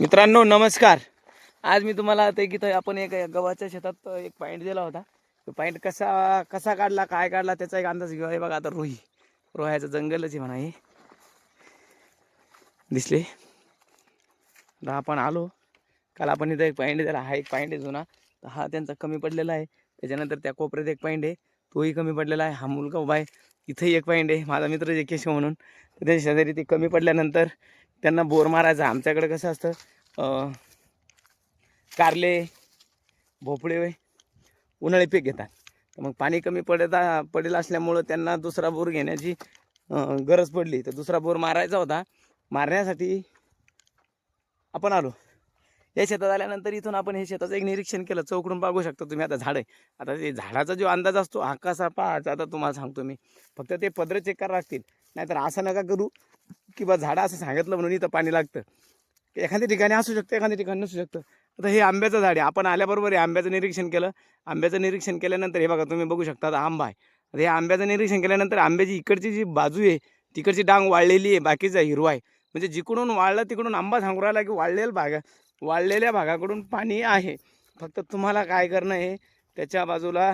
मित्रांनो नमस्कार. आज मी तुम्हाला आता की आपण एक गव्हाच्या शेतात एक पॉईंट दिला होता. तो पॉईंट कसा कसा काढला काय काढला त्याचा एक अंदाज घेऊ आहे बघा आता रोही रोह्याचं जंगलच आहे म्हणा हे. दिसले? आता आपण आलो. काल आपण इथं एक पॉईंट दिला. हा एक पॉईंट आहे जुना. तर हा त्यांचा कमी पडलेला आहे. त्याच्यानंतर त्या कोपऱ्यात एक पॉईंट आहे. तोही कमी पडलेला आहे. हा मुलगा उभा आहे. इथंही एक पॉईंट आहे. माझा मित्र जे केशव म्हणून. तर त्याच्या शेजारी ते कमी पडल्यानंतर त्यांना बोर मारायचा. आमच्याकडे कसं असतं कारले भोपळे उन्हाळी पीक घेतात. तर मग पाणी कमी पडता पडेल असल्यामुळं त्यांना दुसरा बोर घेण्याची गरज पडली. तर दुसरा बोर मारायचा होता. मारण्यासाठी आपण आलो. या शेतात आल्यानंतर इथून आपण हे शेताचं एक निरीक्षण केलं. चौकडून बघू शकता तुम्ही. आता झाडं आहे. आता ते झाडाचा जो अंदाज असतो हा कसा पाहायचा आता तुम्हाला सांगतो मी. फक्त ते पदर चेक करावं लागतील. नाहीतर असं नका करू. की झाडं असं सांगितलं म्हणून इथं पाणी लागतं. एखाद्या ठिकाणी असू शकतं एखाद्या ठिकाणी नसू शकतं. आता हे आंब्याचं झाड आहे. आपण आल्याबरोबर हे आंब्याचं निरीक्षण केलं. आंब्याचं निरीक्षण केल्यानंतर हे बघा तुम्ही बघू शकता आंबा आहे. आता हे आंब्याचं निरीक्षण केल्यानंतर आंब्याची इकडची जी बाजू आहे तिकडची डांग वाळलेली आहे बाकीचा हिरवा आहे. म्हणजे जिकडून वाळलं तिकडून आंबा सांगू राहिला की वाळलेल्या भागा वाळलेल्या भागाकडून पाणी आहे. फक्त तुम्हाला काय करणं आहे त्याच्या बाजूला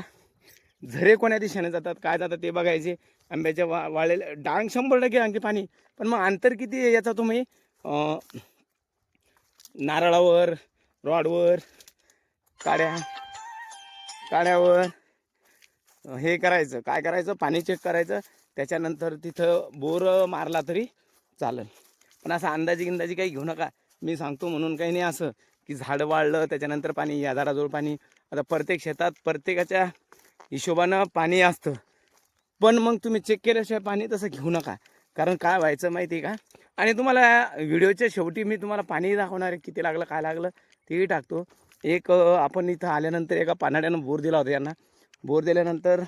झरे कोण्या दिशेने जातात काय जातात ते बघायचे. आंब्याच्या वा वाळलेल्या डांग शंभर टक्के आणखी पाणी. पण मग अंतर किती आहे याचा तुम्ही? नारळावर रॉडवर काड्या काड्यावर हे करायचं काय करायचं? पाणी चेक करायचं. त्याच्यानंतर तिथं बोर मारला तरी चालेल. पण असं अंदाजी गिंदाजी काही घेऊ नका. मी सांगतो म्हणून काही नाही असं की झाडं वाढलं त्याच्यानंतर पाणी या झाडाजवळ पाणी. आता प्रत्येक शेतात प्रत्येकाच्या हिशोबानं पाणी असतं. पण मग तुम्ही चेक केल्याशिवाय पाणी तसं घेऊ नका. कारण काय व्हायचं माहिती आहे का? आणि तुम्हाला व्हिडिओच्या शेवटी मी तुम्हाला पाणी दाखवणार आहे किती लागलं काय लागलं तेही टाकतो. एक आपण इथं आल्यानंतर एका पानाड्यानं बोर दिला होता यांना. बोर दिल्यानंतर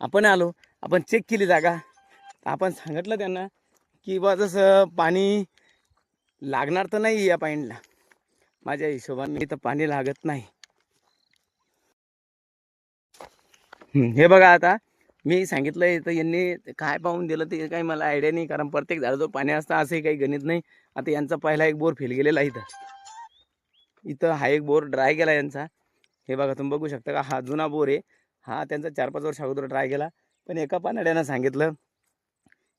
आपण आलो आपण चेक केली जागा. आपण सांगितलं त्यांना की बा जसं पाणी लागणार तर नाही या पाईंटला. माझ्या हिशोबाने इथं पाणी लागत नाही. हे बघा आता. मी सांगितलं इथं यांनी काय पाहून दिलं ते काही मला आयडिया नाही कारण प्रत्येक झाडाजवळ पाणी असतं असंही काही गणित नाही. आता यांचा पहिला एक बोर फेल गेलेला आहे इथं. इथं हा एक बोर ड्राय गेला यांचा. हे बघा तुम्ही बघू शकता का? हा जुना बोर आहे. हा त्यांचा चार पाच वर्ष अगोदर ड्राय गेला. पण एका पानाड्यानं सांगितलं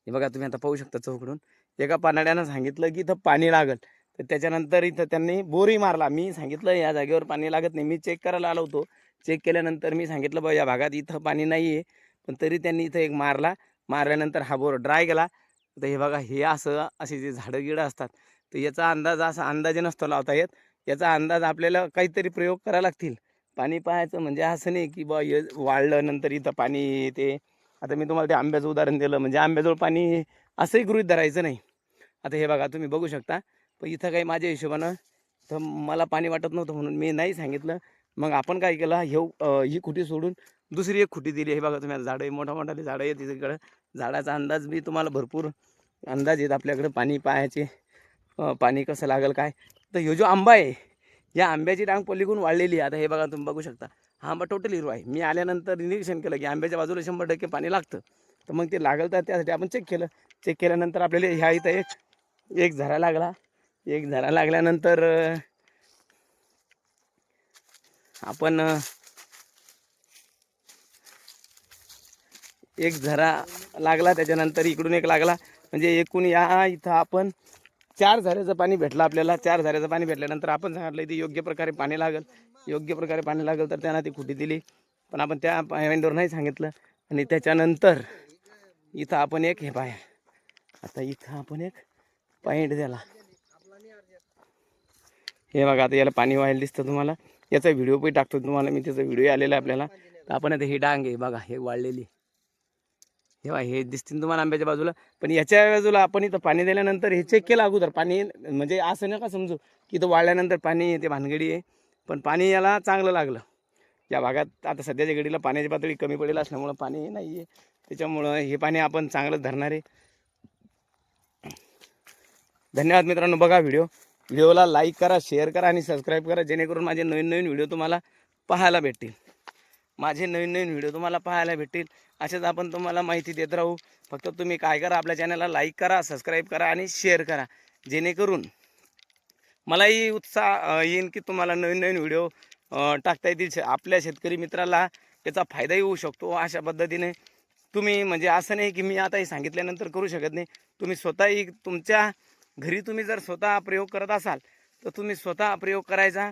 हे बघा तुम्ही आता पाहू शकता चौकडून. एका पानाड्यानं सांगितलं की इथं पाणी लागल. तर त्याच्यानंतर इथं त्यांनी बोरही मारला. मी सांगितलं या जागेवर पाणी लागत नाही. मी चेक करायला आलो होतो. चेक केल्यानंतर मी सांगितलं बा या भागात इथं पाणी नाही आहे पण तरी त्यांनी इथं एक मारला. मारल्यानंतर हा बोर ड्राय गेला. तर हे बघा हे असं असे जे झाडं गिडं असतात तर याचा अंदाज असा अंदाजे नसतो लावता येत. याचा अंदाज आपल्याला काहीतरी प्रयोग करावे लागतील. पाणी पाहायचं म्हणजे असं नाही की बा हे वाढलं नंतर इथं पाणी येते. आता मी तुम्हाला ते आंब्याचं उदाहरण दिलं. म्हणजे आंब्याजवळ पाणी असंही गृहीत धरायचं नाही. आता हे बघा तुम्ही बघू शकता. पण इथं काही माझ्या हिशोबानं तर मला पाणी वाटत नव्हतं म्हणून मी नाही सांगितलं. मग आपण काय केलं हे ही खुटी सोडून दुसरी एक खुटी दिली हे बघा तुम्ही झाडं आहे. मोठा मोठाले झाडं आहे तिकडं झाडाचा अंदाज मी तुम्हाला भरपूर अंदाज येत आपल्याकडं. पाणी पाहायचे पाणी कसं लागेल काय? तर ह्यो जो आंबा आहे या आंब्याची रांग पलीकडून वाढलेली आहे. आता हे बघा तुम्ही बघू शकता. हा आंबा टोटल हिरवा आहे. मी आल्यानंतर निरीक्षण केलं की आंब्याच्या बाजूला शंभर टक्के पाणी लागतं. तर मग ते लागलं तर त्यासाठी आपण चेक केलं. चेक केल्यानंतर आपल्याला ह्या इथं एक एक झरा लागला. एक झरा लागल्यानंतर आपण एक झरा लागला त्याच्यानंतर इकडून एक लागला. म्हणजे एकूण या इथं आपण चार झऱ्याचं पाणी भेटलं आपल्याला. चार झऱ्याचं पाणी भेटल्यानंतर आपण सांगितलं इथे योग्य प्रकारे पाणी लागेल. योग्य प्रकारे पाणी लागेल तर त्यांना ती खुटी दिली. पण आपण त्या पायवेंडवर नाही सांगितलं. आणि त्याच्यानंतर इथं आपण एक हे पाय. आता इथं आपण एक पॉईंट द्याला हे बघा आता याला पाणी व्हायला दिसतं तुम्हाला. याचा व्हिडिओ पण टाकतो तुम्हाला. मी त्याचा व्हिडिओ आलेला आहे आपल्याला. तर आपण आता ही डांग आहे बघा हे वाढलेली हे हे दिसतील तुम्हाला आंब्याच्या बाजूला. पण याच्या बाजूला आपण इथं पाणी दिल्यानंतर हे चेक केलं अगोदर. पाणी म्हणजे असं नका समजू की इथं वाळल्यानंतर पाणी येते भानगडी आहे. पण पाणी याला चांगलं लागलं. या भागात आता सध्याच्या घडीला पाण्याची पातळी कमी पडेल असल्यामुळं पाणी नाही आहे त्याच्यामुळं हे पाणी आपण चांगलं धरणार आहे. धन्यवाद मित्रांनो बघा व्हिडिओ. व्हिडिओला लाईक करा शेअर करा आणि सबस्क्राईब करा जेणेकरून माझे नवीन नवीन व्हिडिओ तुम्हाला पाहायला भेटतील. माझे नवीन नवीन व्हिडिओ तुम्हाला पाहायला भेटतील. असेच आपण तुम्हाला माहिती देत राहू. फक्त तुम्ही काय करा आपल्या चॅनलला लाईक करा सबस्क्राईब करा आणि शेअर करा. जेणेकरून मलाही उत्साह येईन की तुम्हाला नवीन नवीन व्हिडिओ टाकता येतील शे- आपल्या शेतकरी मित्राला. त्याचा फायदाही होऊ शकतो अशा पद्धतीने. तुम्ही म्हणजे असं नाही की मी आता हे सांगितल्यानंतर करू शकत नाही. तुम्ही स्वतःही तुमच्या घरी तुम्ही जर स्वतः प्रयोग करत असाल तर तुम्ही स्वतः प्रयोग करायचा.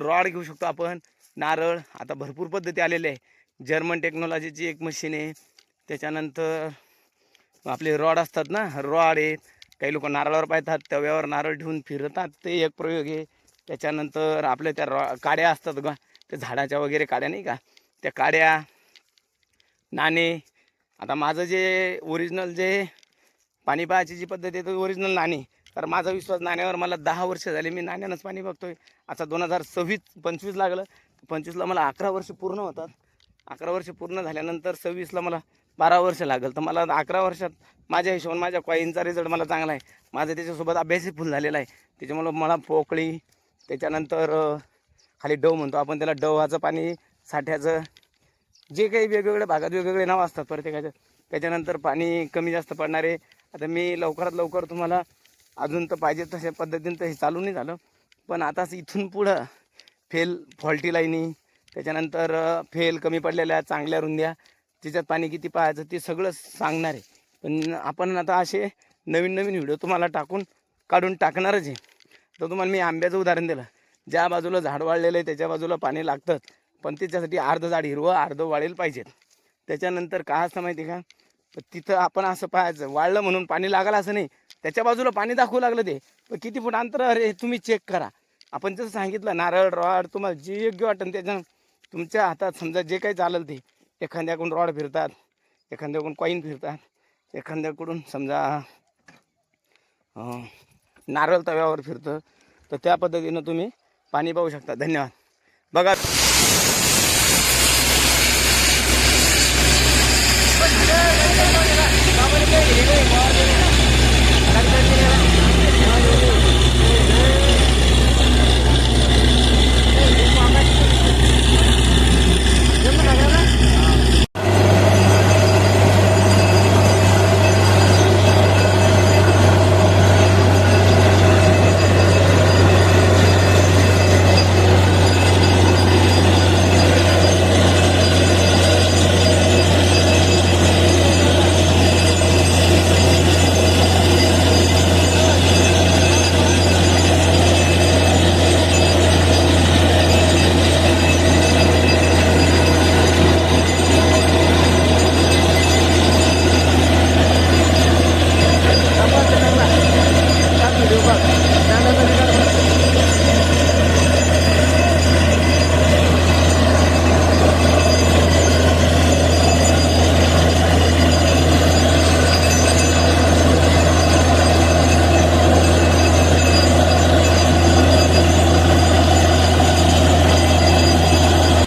रॉड घेऊ शकतो आपण. नारळ आता भरपूर पद्धती आलेल्या आहे. जर्मन टेक्नॉलॉजीची एक मशीन आहे. त्याच्यानंतर आपले रॉड असतात ना रॉड आहेत काही लोक नारळावर पाहतात तव्यावर नारळ ठेवून फिरतात ते एक प्रयोग आहे. त्याच्यानंतर आपल्या त्या रॉ काड्या असतात का त्या झाडाच्या वगैरे काड्या नाही का? त्या काड्या नाणे. आता माझं जे ओरिजिनल जे पाणी पाहायची जी पद्धत आहे तर ओरिजिनल नाणे. तर माझा विश्वास नाण्यावर मला दहा वर्ष झाले मी नाण्यानंच पाणी बघतोय. आता दोन हजार सव्वीस पंचवीस लागलं पंचवीसला मला अकरा वर्ष पूर्ण होतात. अकरा वर्ष पूर्ण झाल्यानंतर सव्वीसला मला बारा वर्ष लागेल. तर मला अकरा वर्षात माझ्या हिशोबाने माझ्या कॉईनचा रिझल्ट मला चांगला आहे. माझं त्याच्यासोबत अभ्यासही फुल झालेला आहे. त्याच्यामुळं मला पोकळी त्याच्यानंतर खाली डव म्हणतो आपण त्याला डवाचं पाणी साठ्याचं जे काही वेगवेगळ्या भागात वेगवेगळे नावं असतात प्रत्येकाचं त्याच्यानंतर पाणी कमी जास्त पडणारे. आता मी लवकरात लवकर तुम्हाला अजून तर पाहिजे तशा पद्धतीनं तर हे चालू नाही झालं. पण आता इथून पुढं फेल फॉल्टी लाईनी त्याच्यानंतर फेल कमी पडलेल्या चांगल्या रुंद्या तिच्यात पाणी किती पाहायचं ते सगळं सांगणार आहे. पण आपण आता असे नवीन नवीन व्हिडिओ तुम्हाला टाकून काढून टाकणारच आहे. तर तुम्हाला मी आंब्याचं उदाहरण दिलं. ज्या बाजूला झाड वाढलेलं आहे त्याच्या बाजूला पाणी लागतं पण त्याच्यासाठी अर्ध झाड हिरवं अर्ध वाढेल पाहिजेत. त्याच्यानंतर का असतं माहिती आहे का? तर तिथं आपण असं पाहायचं वाढलं म्हणून पाणी लागलं असं नाही. त्याच्या बाजूला पाणी दाखवू लागलं ते. पण किती फूट अंतर अरे तुम्ही चेक करा. आपण जसं सांगितलं नारळ रॉड तुम्हाला जे योग्य वाटेल त्याच्या तुमच्या हातात समजा जे काही चालेल ते. एखाद्याकडून रॉड फिरतात एखाद्याकडून कॉईन फिरतात एखाद्याकडून समजा नारळ तव्यावर फिरतं तर त्या पद्धतीनं तुम्ही पाणी पाहू शकता. धन्यवाद. बघा.